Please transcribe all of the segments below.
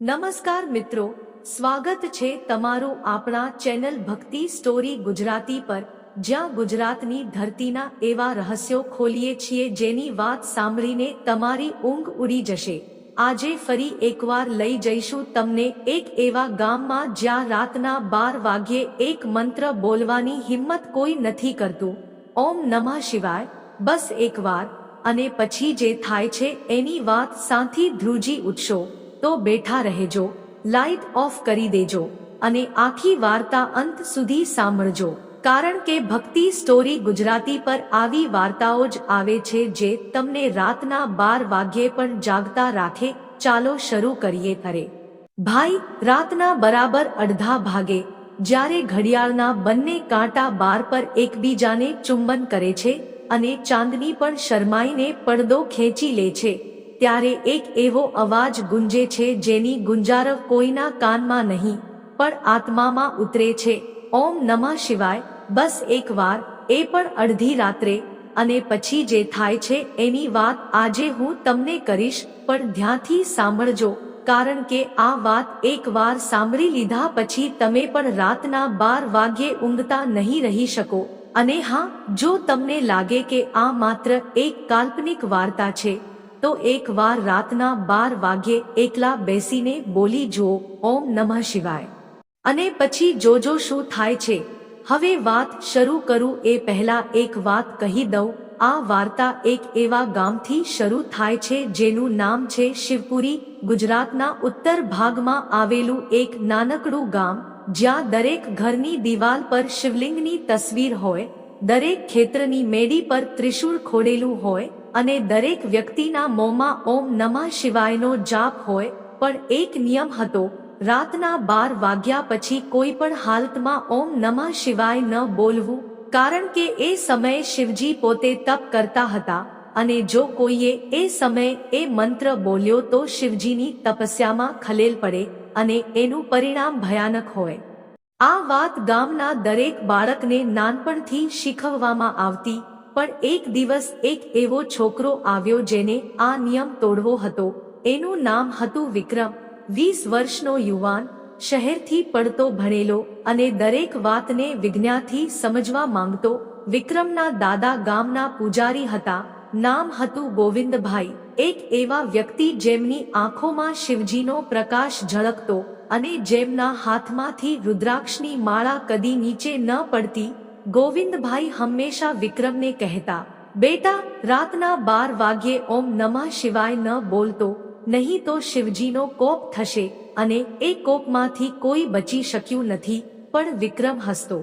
નમસ્કાર મિત્રો, સ્વાગત છે તમારું આપણા ચેનલ ભક્તિ સ્ટોરી ગુજરાતી પર, જ્યાં ગુજરાતની ધરતીના એવા રહસ્યો ખોલીએ છીએ જેની વાત સાંભળીને તમારી ઊંઘ ઉડી જશે. આજે ફરી એકવાર લઈ જઈશું તમને એક એવા ગામમાં જ્યાં રાતના બાર વાગ્યે એક મંત્ર બોલવાની હિંમત કોઈ નથી કરતું. ઓમ નમઃ શિવાય, બસ એકવાર, અને પછી જે થાય છે એની વાત સાથી ધ્રુજી ઉઠશો. તો બેઠા રહેજો, લાઇટ ઓફ કરી દેજો અને આખી વાર્તા અંત સુધી સાંભળજો, કારણ કે ભક્તિ સ્ટોરી ગુજરાતી પર આવી વાર્તાઓ જ આવે છે જે તમને રાતના બાર વાગ્યે પણ જાગતા રાખે, ચાલો શરૂ કરીએ અરે ભાઈ, રાતના બરાબર અડધા ભાગે, જ્યારે ઘડિયાળના બંને કાંટા બાર પર એકબીજાને ચુંબન કરે છે અને ચાંદની પણ શરમાઈને પડદો ખેંચી લે છે ત્યારે એક એવો અવાજ ગુંજે છે જેની ગુંજારવ કોઈના કાનમાં નહીં, પણ આત્મામાં ઉતરે છે. ઓમ નમઃ શિવાય, બસ એક વાર, એ પણ અડધી રાત્રે, અને પછી જે થાય છે એની વાત આજે હું તમને કરીશ, પણ ધ્યાનથી સાંભળજો, કારણ કે આ વાત એકવાર સાંભળી લીધા પછી તમે પણ રાતના બાર વાગ્યે ઊંઘતા નહીં રહી શકો. અને હા, જો તમને લાગે કે આ માત્ર એક કાલ્પનિક વાર્તા છે તો એક વાર રાતના બાર વાગ્યે એકલા બેસીને બોલી જુઓ ઓમ નમઃ શિવાય. અને પછી જોજો શું થાય છે? હવે વાત શરૂ કરું એ પહેલા એક વાત કહી દઉં. આ વાર્તા એક એવા ગામથી શરૂ થાય છે જેનું નામ છે શિવપુરી, ગુજરાતના ઉત્તર ભાગમાં આવેલું એક નાનકડું ગામ, જ્યાં દરેક ઘરની દિવાલ પર શિવલિંગની તસવીર હોય, દરેક ખેતરની મેડી પર ત્રિશૂળ ખોડેલું હોય અને દરેક વ્યક્તિના મોંમાં ઓમ નમઃ શિવાયનો જાપ હોય, પણ એક નિયમ હતો, રાતના બાર વાગ્યા પછી કોઈ પણ હાલતમાં ઓમ નમઃ શિવાય ન બોલવું, કારણ કે એ સમયે શિવજી પોતે તપ કરતા હતા, અને જો કોઈએ એ સમયે એ મંત્ર બોલ્યો તો શિવજીની તપસ્યામાં ખલેલ પડે, અને એનું પરિણામ ભયાનક હોય. આ વાત ગામના દરેક બાળકને નાનપણથી શીખવવામાં આવતી પણ એક દિવસ એક એવો છોકરો આવ્યો જેને આ નિયમ તોડવો હતો. એનું નામ હતું વિક્રમ. વીસ વર્ષનો યુવાન, શહેરથી પડતો ભણેલો અને દરેક વાતને વિજ્ઞાથી સમજવા માંગતો, વિક્રમના દાદા ગામના પૂજારી હતા. નામ હતું ગોવિંદભાઈ. એક એવા વ્યક્તિ જેમની આંખોમાં શિવજીનો પ્રકાશ ઝળકતો અને જેમના હાથમાંથી રુદ્રાક્ષની માળા કદી નીચે ન પડતી ગોવિંદભાઈ હંમેશા વિક્રમને કહેતા, બેટા, રાતના બાર વાગ્યે ઓમ નમઃ શિવાય ન બોલતો, નહીં તો શિવજીનો કોપ થશે અને એ કોપમાંથી કોઈ બચી શક્યું નથી. પણ વિક્રમ હસતો,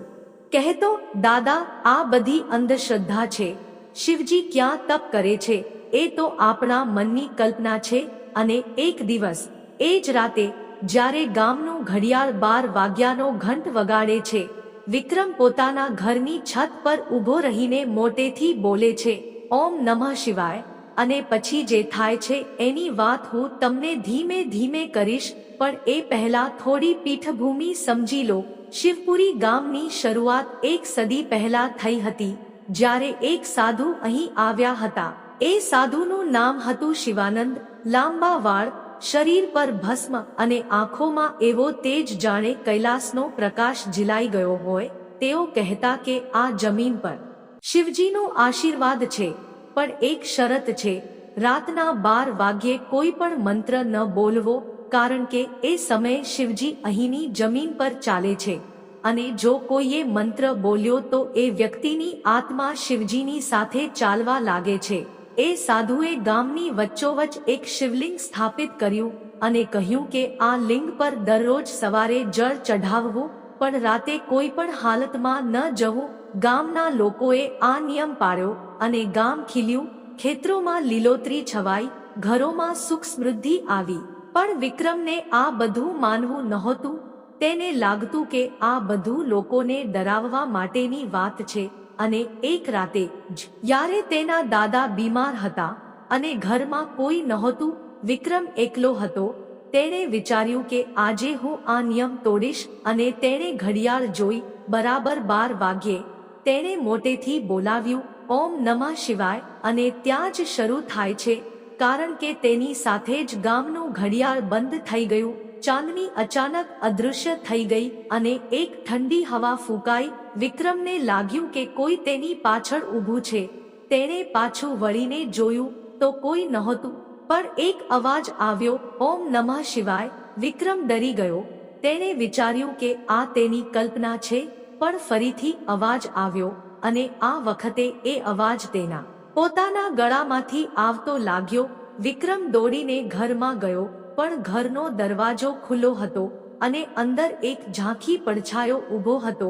કહેતો, દાદા, આ બધી અંધશ્રદ્ધા છે. શિવજી ક્યાં તપ કરે છે? એ તો આપણા મનની કલ્પના છે અને એક દિવસ, એ જ રાતે, જ્યારે ગામનું ઘડિયાળ બાર વાગ્યાનો ઘંટ વગાડે છે વિક્રમ પોતાના ઘરની છત પર ઊભો રહીને મોટેથી બોલે છે, ઓમ નમઃ શિવાય. અને પછી જે થાય છે એની વાત હું તમને ધીમે ધીમે કરીશ, પણ એ પહેલા થોડી પીઠભૂમિ સમજી લો. શિવપુરી ગામની શરૂઆત એક સદી પહેલા થઈ હતી, જ્યારે એક સાધુ અહીં આવ્યા હતા. એ સાધુનું નામ હતું શિવાનંદ. લાંબા વાળ શરીર પર ભસ્મ અને આંખોમાં એવો તેજ જાણે કૈલાસનો પ્રકાશ ઝીલાઈ ગયો હોય, તેઓ કહેતા કે આ જમીન પર શિવજીનો આશીર્વાદ છે, પણ એક શરત છે, રાતના બાર વાગ્યે કોઈ પણ મંત્ર ન બોલવો, કારણ કે એ સમયે શિવજી અહીંની જમીન પર ચાલે છે, અને જો કોઈએ મંત્ર બોલ્યો તો એ વ્યક્તિની આત્મા શિવજીની સાથે ચાલવા લાગે છે. એ સાધુએ ગામની વચ્ચોવચ એક શિવલિંગ સ્થાપિત કર્યું અને કહ્યું કે આ લિંગ પર દરરોજ સવારે જળ ચઢાવવું, પણ રાતે કોઈ પણ હાલતમાં ન જવું, ગામના લોકોએ આ નિયમ પાડ્યો અને ગામ ખીલ્યું, ખેતરોમાં લીલોતરી છવાઈ, ઘરોમાં સુખ સમૃદ્ધિ આવી. પણ વિક્રમને આ બધું માનવું નહોતું, તેને લાગતું કે આ બધું લોકોને ડરાવવા માટેની વાત છે. અને એક રાતે જ યારે તેના દાદા બીમાર હતા અને ઘરમાં કોઈ નહોતું, વિક્રમ એકલો હતો. તેણે વિચાર્યું કે આજે હું આ નિયમ તોડીશ અને તેણે ઘડિયાળ જોઈ બરાબર બાર વાગ્યે તેણે મોટેથી બોલાવ્યું, ઓમ નમઃ શિવાય, અને ત્યાં જ શરૂ થાય છે, કારણ કે તેની સાથે જ ગામનું ઘડિયાળ બંધ થઈ ગયું. ચાંદની અચાનક અદૃશ્ય થઈ ગઈ અને એક ઠંડી હવા ફૂંકાઈ. વિક્રમને લાગ્યું કે કોઈ તેની પાછળ ઊભું છે. તેણે પાછું વળીને જોયું તો કોઈ નહોતું. પણ એક અવાજ આવ્યો, ઓમ નમઃ શિવાય. વિક્રમ ડરી ગયો. તેણે વિચાર્યું કે આ તેની કલ્પના છે, પણ ફરીથી અવાજ આવ્યો અને આ વખતે એ અવાજ તેના પોતાના ગળામાંથી આવતો લાગ્યો. વિક્રમ દોડીને ઘરમાં ગયો. પણ ઘરનો દરવાજો ખુલ્લો હતો અને અંદર એક ઝાંખી પડછાયો ઊભો હતો,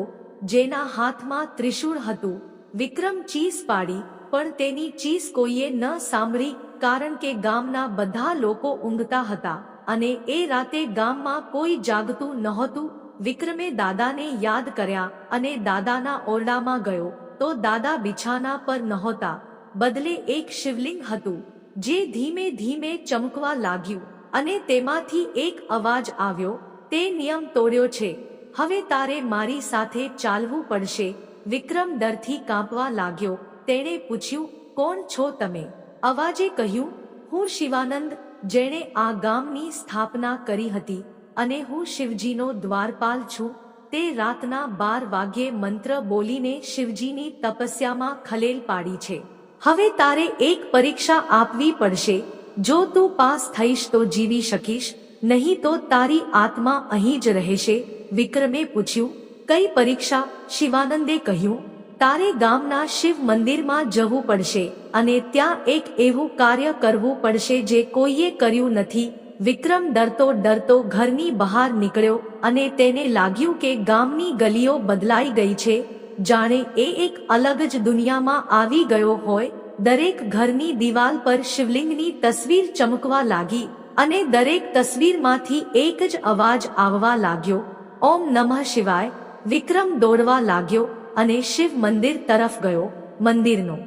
જેના હાથમાં ત્રિશૂળ હતું. વિક્રમ ચીસ પાડી, પણ તેની ચીસ કોઈએ ન સાંભળી, કારણ કે ગામના બધા લોકો ઊંઘતા હતા અને એ રાતે ગામમાં કોઈ જાગતું નહોતું. વિક્રમે દાદાને યાદ કર્યા અને દાદાના ઓરડામાં ગયો, તો દાદા બિછાના પર નહોતા. બદલે એક શિવલિંગ હતું, જે ધીમે ધીમે ચમકવા લાગ્યું. અને તેમાંથી એક અવાજ આવ્યો, તે નિયમ તોડ્યો છે. હવે તારે મારી સાથે ચાલવું પડશે. વિક્રમ ડરથી કાંપવા લાગ્યો. તેણે પૂછ્યું, કોણ છો તમે? અવાજે કહ્યું, હું શિવાનંદ, જેણે આ ગામની સ્થાપના કરી હતી અને હું શિવજીનો દ્વારપાલ છું. તે રાતના બાર વાગ્યે મંત્ર બોલીને શિવજીની તપસ્યામાં ખલેલ પાડી છે. હવે તારે એક પરીક્ષા આપવી પડશે. જો તું પાસ થઈશ તો જીવી શકીશ, નહીં તો તારી આત્મા અહીં જ રહેશે, વિક્રમે પૂછ્યું. કઈ પરીક્ષા? શિવાનંદે કહ્યું. તારે ગામના શિવ મંદિરમાં જવું પડશે અને ત્યાં એક એવું કાર્ય કરવું પડશે જે કોઈએ કર્યું નથી. વિક્રમ ડરતો ડરતો ઘરની બહાર નીકળ્યો અને તેને લાગ્યું કે ગામની ગલીઓ બદલાઈ ગઈ છે. જાણે એ એક અલગ જ દુનિયામાં આવી ગયો હોય દરેક ઘરની દિવાલ પર શિવલિંગની તસવીર ચમકવા લાગી અને દરેક તસવીરમાંથી એક જ અવાજ આવવા લાગ્યો. ઓમ નમઃ શિવાય, વિક્રમ દોડવા લાગ્યો અને શિવ મંદિર તરફ ગયો, મંદિરનો.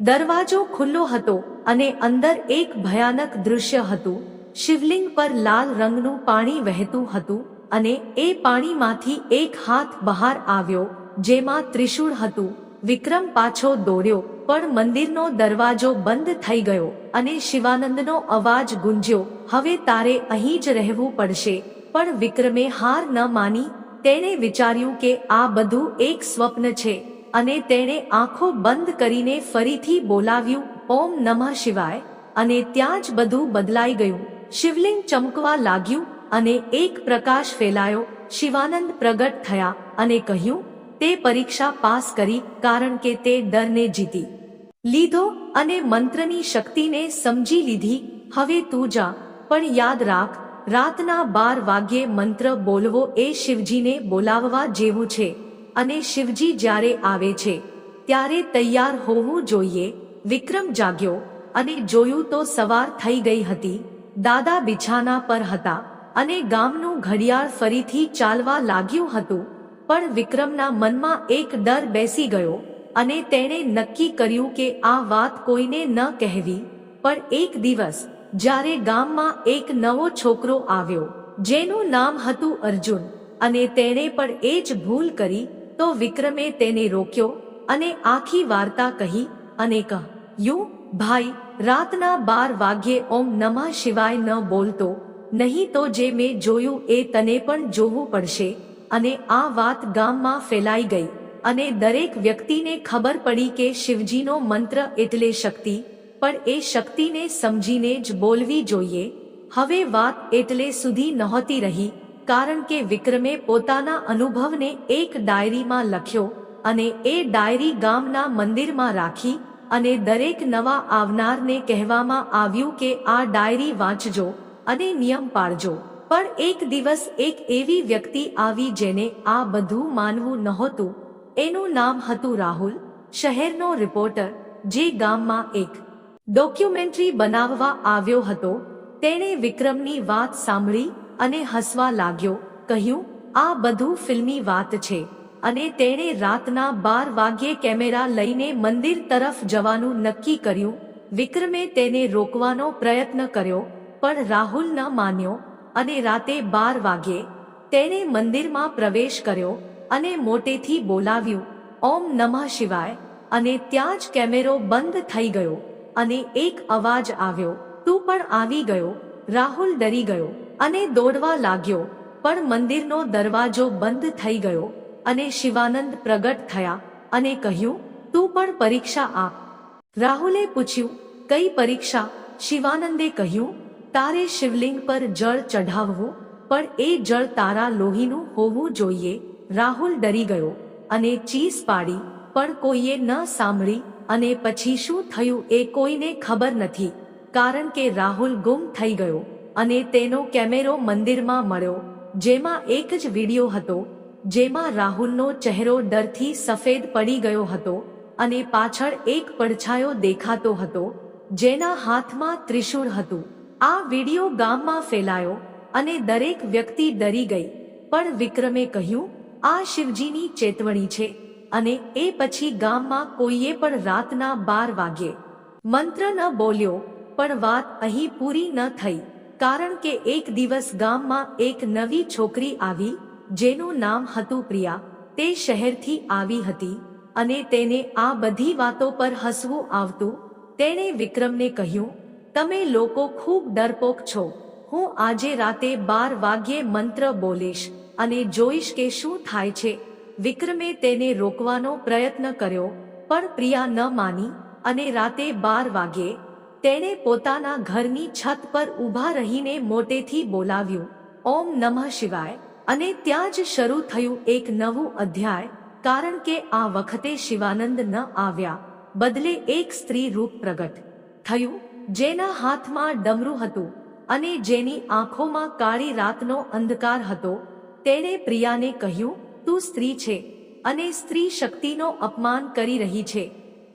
દરવાજો ખુલ્લો હતો અને અંદર એક ભયાનક દૃશ્ય હતું. શિવલિંગ પર લાલ રંગનું પાણી વહેતું હતું અને એ પાણીમાંથી એક હાથ બહાર આવ્યો, જેમાં ત્રિશૂળ હતું. વિક્રમ પાછો દોડ્યો, પણ મંદિરનો દરવાજો બંધ થઈ ગયો અને શિવાનંદનો અવાજ ગુંજ્યો, હવે તારે અહીં જ રહેવું પડશે. પણ વિક્રમે હાર ન માની, તેણે વિચાર્યું કે આ બધું એક સ્વપ્ન છે અને તેણે આંખો બંધ કરીને ફરીથી બોલાવ્યું, ઓમ નમઃ શિવાય. અને ત્યાં જ બધું બદલાઈ ગયું. શિવલિંગ ચમકવા લાગ્યું અને એક પ્રકાશ ફેલાયો. શિવાનંદ પ્રગટ થયા અને કહ્યું તે પરીક્ષા પાસ કરી કારણ કે તે ડરને જીતી. લીધો અને મંત્રની શક્તિને સમજી લીધી, હવે તું જા, પણ યાદ રાખ, રાતના બાર વાગ્યે મંત્ર બોલવો એ શિવજીને બોલાવવા જેવું છે અને શિવજી જ્યારે આવે છે, ત્યારે તૈયાર હોવું જોઈએ. વિક્રમ જાગ્યો અને જોયું તો સવાર થઈ ગઈ હતી. દાદા બિછાના પર હતા અને ગામનું ઘડિયાળ ફરીથી ચાલવા લાગ્યું હતું. પણ વિક્રમના મનમાં એક ડર બેસી ગયો અને તેણે નક્કી કર્યું કે આ વાત કોઈને ન કહેવી. પણ એક દિવસ, જ્યારે ગામમાં એક નવો છોકરો આવ્યો, જેનું નામ હતું અર્જુન, અને તેણે પણ એ જ ભૂલ કરી, તો વિક્રમે તેને રોક્યો અને આખી વાર્તા કહી અને કહ્યું ભાઈ, રાતના બાર વાગ્યે ઓમ નમઃ શિવાય ન બોલતો, નહીં તો જે મેં જોયું એ તને પણ જોવું પડશે. અને આ વાત ગામમાં ફેલાઈ ગઈ. અને દરેક વ્યક્તિને ખબર પડી કે શિવજીનો મંત્ર એટલે શક્તિ, પણ એ શક્તિને સમજીને જ બોલવી જોઈએ. હવે વાત એટલે સુધી નહોતી રહી, કારણ કે વિક્રમે પોતાના અનુભવને એક ડાયરીમાં લખ્યો અને એ ડાયરી ગામના મંદિરમાં રાખી અને દરેક નવા આવનારને કહેવામાં આવ્યું કે આ ડાયરી વાંચજો અને નિયમ પાળજો. પણ એક દિવસ એક એવી વ્યક્તિ આવી જેને આ બધું માનવું નહોતું. એનું નામ હતું રાહુલ, શહેરનો રિપોર્ટર, જે ગામમાં એક ડોક્યુમેન્ટરી બનાવવા આવ્યો હતો. તેણે વિક્રમની વાત સાંભળી અને હસવા લાગ્યો, કહ્યું, આ બધું ફિલ્મી વાત છે. અને તેણે રાતના બાર વાગ્યે કેમેરા લઈને મંદિર તરફ જવાનું નક્કી કર્યું. વિક્રમે તેને રોકવાનો પ્રયત્ન કર્યો, પણ રાહુલ ન માન્યો. અને રાતે બાર વાગ્યે તેણે મંદિરમાં પ્રવેશ કર્યો અને મોટેથી બોલાવ્યું, ઓમ નમઃ શિવાય. અને ત્યાં જ કેમેરો બંધ થઈ ગયો અને એક અવાજ આવ્યો, તું પણ આવી ગયો. રાહુલ ડરી ગયો અને દોડવા લાગ્યો, પણ મંદિરનો દરવાજો બંધ થઈ ગયો અને શિવાનંદ પ્રગટ થયા અને કહ્યું, તું પણ પરીક્ષા આપ. રાહુલે પૂછ્યું, કઈ પરીક્ષા? શિવાનંદે કહ્યું તારે શિવલિંગ પર જળ ચઢાવવું, પણ એ જળ તારા લોહીનું હોવું જોઈએ. રાહુલ ડરી ગયો અને ચીસ પાડી, પણ કોઈએ ન સાંભળી અને પછી શું થયું એ કોઈને ખબર નથી. કારણ કે રાહુલ ગુમ થઈ ગયો અને તેનો કેમેરો મંદિરમાં મળ્યો, જેમાં એક જ વિડિયો હતો, જેમાં રાહુલનો ચહેરો ડરથી સફેદ પડી ગયો હતો અને પાછળ એક પડછાયો દેખાતો હતો, જેના હાથમાં ત્રિશૂળ હતું. આ વિડિયો ગામમાં ફેલાયો અને દરેક વ્યક્તિ ડરી ગઈ. પણ વિક્રમે કહ્યું, આ શિવજીની ચેતવણી છે અને એ પછી ગામમાં કોઈએ પણ રાતના બાર વાગ્યે. મંત્ર ન બોલ્યો, પણ વાત અહીં પૂરી ન થઈ, કારણ કે એક દિવસ ગામમાં એક નવી છોકરી આવી, જેનું નામ હતું પ્રિયા. તે શહેરથી આવી હતી અને તેને આ બધી વાતો પર હસવું આવતું. તેણે વિક્રમને કહ્યું તમે લોકો ખૂબ ડરપોક છો. હું આજે રાતે બાર વાગ્યે મંત્ર બોલીશ અને જોઈશ કે શું થાય છે. વિક્રમે તેને રોકવાનો પ્રયત્ન કર્યો, પણ પ્રિયા ન માની અને રાતે બાર વાગ્યે તેણે પોતાના ઘરની છત પર ઊભા રહીને મોટેથી બોલાવ્યું, ઓમ નમઃ શિવાય. અને ત્યાં જ શરૂ થયું એક નવું અધ્યાય, કારણ કે આ વખતે શિવાનંદ ન આવ્યા, બદલે એક સ્ત્રી રૂપ પ્રગટ થયું. જેના હાથમાં ડમરું હતું અને જેની આંખોમાં કાળી રાતનો અંધકાર હતો, તેણે પ્રિયાને કહ્યું, તું સ્ત્રી છે અને સ્ત્રી શક્તિનો અપમાન કરી રહી છે.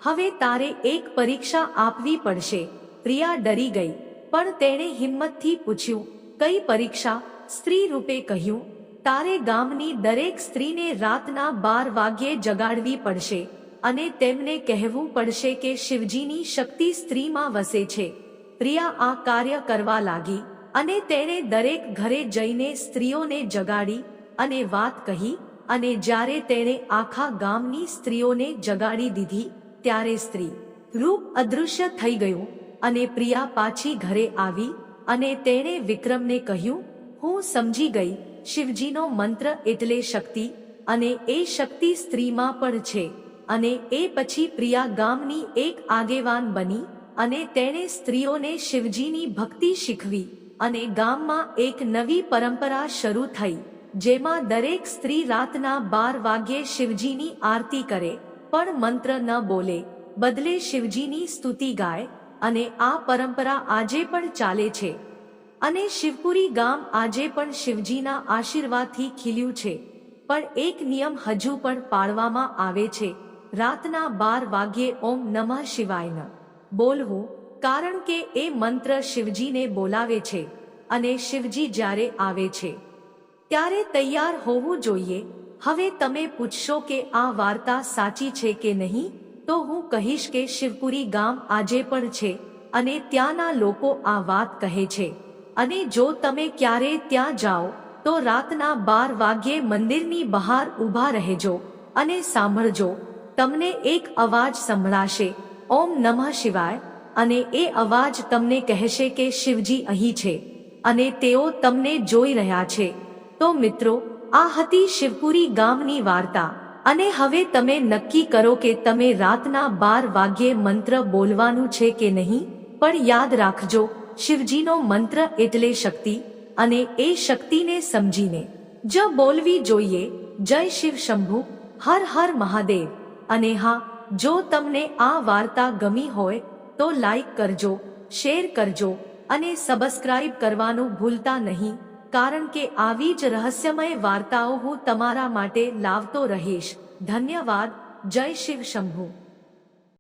હવે તારે એક પરીક્ષા આપવી પડશે. પ્રિયા ડરી ગઈ, પણ તેણે હિંમતથી પૂછ્યું, કઈ પરીક્ષા? સ્ત્રી રૂપે કહ્યું, તારે ગામની દરેક સ્ત્રીને રાતના બાર વાગ્યે જગાડવી પડશે. અને તેમને કહેવું પડશે કે શિવજીની શક્તિ સ્ત્રીમાં વસે છે. પ્રિયા આ કાર્ય કરવા લાગી અને તેણે દરેક ઘરે જઈને સ્ત્રીઓને જગાડી અને વાત કહી અને જ્યારે તેણે આખા ગામની સ્ત્રીઓને જગાડી દીધી ત્યારે સ્ત્રી રૂપ અદૃશ્ય થઈ ગયું અને પ્રિયા પાછી ઘરે આવી અને તેણે વિક્રમને કહ્યું, હું સમજી ગઈ, શિવજીનો મંત્ર એટલે શક્તિ અને એ શક્તિ સ્ત્રીમાં પણ છે. અને એ પછી પ્રિયા ગામની એક આગેવાન બની અને તેણે સ્ત્રીઓને શિવજીની ભક્તિ શીખવી અને ગામમાં એક નવી પરંપરા શરૂ થઈ, જેમાં દરેક સ્ત્રી રાતના બાર વાગ્યે શિવજીની આરતી કરે, પણ મંત્ર ન બોલે, બદલે શિવજીની સ્તુતિ ગાય અને આ પરંપરા આજે પણ ચાલે છે. અને શિવપુરી ગામ આજે પણ શિવજીના આશીર્વાદથી ખીલ્યું છે, પણ એક નિયમ હજુ પણ પાળવામાં આવે છે. રાતના બાર વાગ્યે ઓમ નમઃ શિવાય ન બોલવું કારણ કે એ મંત્ર શિવજીને બોલાવે છે અને શિવજી જ્યારે આવે છે ત્યારે તૈયાર હોવું જોઈએ હવે તમે પૂછશો કે આ વાર્તા સાચી છે કે નહીં તો હું કહીશ કે શિવપુરી ગામ આજે પણ છે અને ત્યાંના લોકો આ વાત કહે છે અને જો તમે ક્યારે ત્યાં જાઓ તો રાતના બાર વાગ્યે મંદિરની બહાર ઊભા રહેજો અને સાંભળજો તમને એક અવાજ સંભળાશે. ઓમ નમઃ શિવાય, અને એ અવાજ તમને કહેશે કે શિવજી અહીં છે, અને તેઓ તમને જોઈ રહ્યા છે. તો મિત્રો, આ હતી શિવપુરી ગામની વાર્તા, અને હવે તમે નક્કી કરો કે તમે રાતના બાર વાગ્યે મંત્ર બોલવાનું છે કે નહીં, પણ યાદ રાખજો, શિવજીનો મંત્ર એટલે શક્તિ, અને એ શક્તિને સમજીને. જ બોલવી જોઈએ, જય શિવ શંભુ, હર હર મહાદેવ. અને હા, જો તમને આ વાર્તા ગમી હોય, તો લાઈક કરજો શેર કરજો અને સબસ્ક્રાઇબ કરવાનું ભૂલતા નહીં, કારણ કે આવી જ રહસ્યમય વાર્તાઓ હું તમારા માટે લાવતો રહીશ. ધન્યવાદ. જય શિવ શંભુ.